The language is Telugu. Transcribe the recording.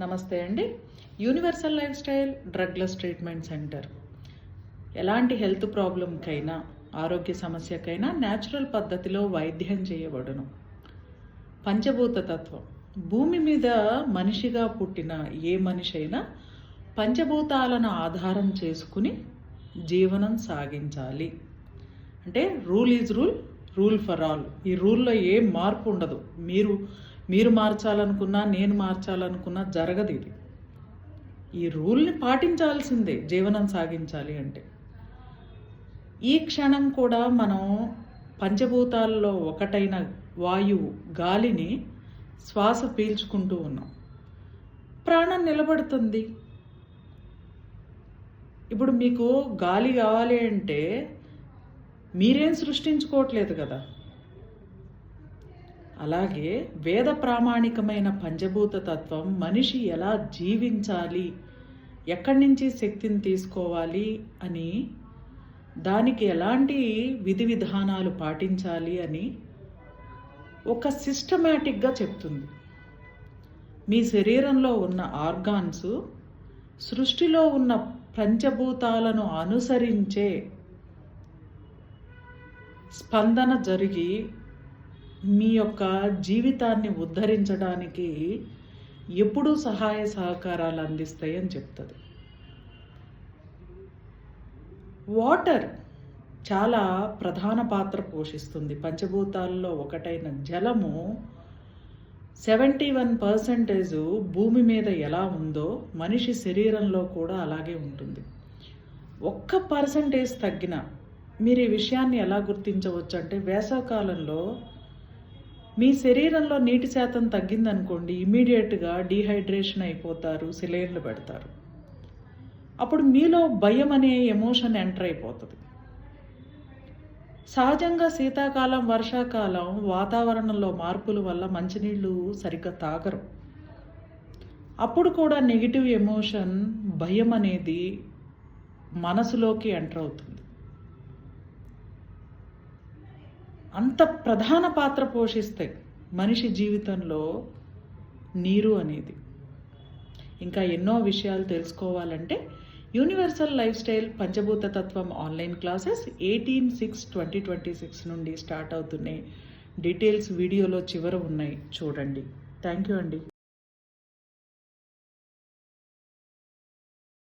నమస్తే అండి. Universal life style drugless treatment centre ఎలాంటి హెల్త్ ప్రాబ్లంకైనా ఆరోగ్య సమస్యకైనా న్యాచురల్ పద్ధతిలో వైద్యం చేయబడును. పంచభూత తత్వం. భూమి మీద మనిషిగా పుట్టిన ఏ మనిషి అయినా పంచభూతాలను ఆధారం చేసుకుని జీవనం సాగించాలి. అంటే rule is rule rule for all ఈ రూల్లో ఏం మార్పు ఉండదు. మీరు మీరు మార్చాలనుకున్నా నేను మార్చాలనుకున్నా జరగదు ఇది. ఈ రూల్ని పాటించాల్సిందే జీవనం సాగించాలి అంటే. ఈ క్షణం కూడా మనం పంచభూతాల్లో ఒకటైన వాయువు గాలిని శ్వాస పీల్చుకుంటూ ఉన్నాం. ప్రాణం నిలబడుతుంది. ఇప్పుడు మీకు గాలి కావాలి అంటే మీరేం సృష్టించుకోవట్లేదు కదా? అలాగే వేద ప్రామాణికమైన పంచభూత తత్వం మనిషి ఎలా జీవించాలి? ఎక్కడి నుంచి శక్తిని తీసుకోవాలి? అని దానికి ఎలాంటి విధి విధానాలు పాటించాలి అని ఒక సిస్టమేటిక్గా చెప్తుంది. మీ శరీరంలో ఉన్న ఆర్గాన్స్ సృష్టిలో ఉన్న పంచభూతాలను అనుసరించే స్పందన జరిగి మీ యొక్క జీవితాన్ని ఉద్ధరించడానికి ఎప్పుడూ సహాయ సహకారాలు అందిస్తాయి అని చెప్తుంది. వాటర్ చాలా ప్రధాన పాత్ర పోషిస్తుంది. పంచభూతాల్లో ఒకటైన జలము సెవెంటీ వన్ పర్సెంటేజ్ భూమి మీద ఎలా ఉందో మనిషి శరీరంలో కూడా అలాగే ఉంటుంది. ఒక్క పర్సంటేజ్ తగ్గిన మీరు ఈ విషయాన్ని ఎలా గుర్తించవచ్చు అంటే వేసవకాలంలో మీ శరీరంలో నీటి శాతం తగ్గిందనుకోండి ఇమీడియట్గా డీహైడ్రేషన్ అయిపోతారు సిలైన్లు పెడతారు. అప్పుడు మీలో భయం అనే ఎమోషన్ ఎంటర్ అయిపోతుంది. సహజంగా శీతాకాలం వర్షాకాలం వాతావరణంలో మార్పుల వల్ల మంచినీళ్ళు సరిగ్గా తాగరు. అప్పుడు కూడా నెగిటివ్ ఎమోషన్ భయం అనేది మనసులోకి ఎంటర్ అవుతుంది. అంత ప్రధాన పాత్ర పోషిస్తాయి మనిషి జీవితంలో నీరు అనేది. ఇంకా ఎన్నో విషయాలు తెలుసుకోవాలంటే యూనివర్సల్ లైఫ్ స్టైల్ పంచభూత తత్వం online classes eighteen six twenty twenty six నుండి స్టార్ట్ అవుతున్నాయి డీటెయిల్స్ వీడియోలో చివర ఉన్నాయి. చూడండి. థ్యాంక్ యూ అండి.